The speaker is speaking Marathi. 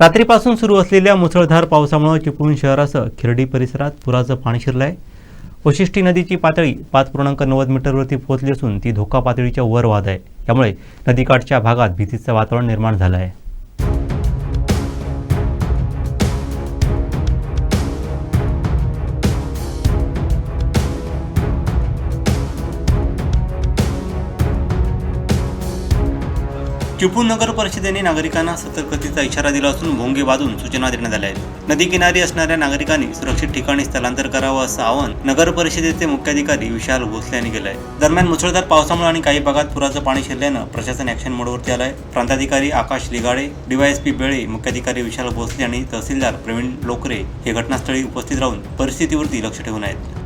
रात्रीपासून सुरू असलेल्या मुसळधार पावसामुळे चिपळूण शहरासह खिरडी परिसरात पुराचं पाणी शिरलं आहे वशिष्ठी नदीची पातळी पाच पूर्णांक नव्वद मीटरवरती पोहोचली असून ती धोका पातळीच्या वर वाहत आहे. त्यामुळे नदीकाठच्या भागात भीतीचं वातावरण निर्माण झालं आहे. चिपळूण नगर परिषदेने नागरिकांना सतर्कतेचा इशारा दिला असून भोंगे बांधून सूचना देण्यात आल्या आहेत. नदी किनारी असणाऱ्या नागरिकांनी सुरक्षित ठिकाणी स्थलांतर करावं असं आवाहन नगर परिषदेचे मुख्याधिकारी विशाल भोसले यांनी केलं आहे दरम्यान मुसळधार पावसामुळे आणि काही भागात पुराचं पाणी शिरल्यानं प्रशासन ऍक्शन मोडवरती आलं आहे प्रांताधिकारी आकाश लिगाडे डीवायएसपी बेळे मुख्याधिकारी विशाल भोसले आणि तहसीलदार प्रवीण लोकरे हे घटनास्थळी उपस्थित राहून परिस्थितीवरती लक्ष ठेवून आहेत.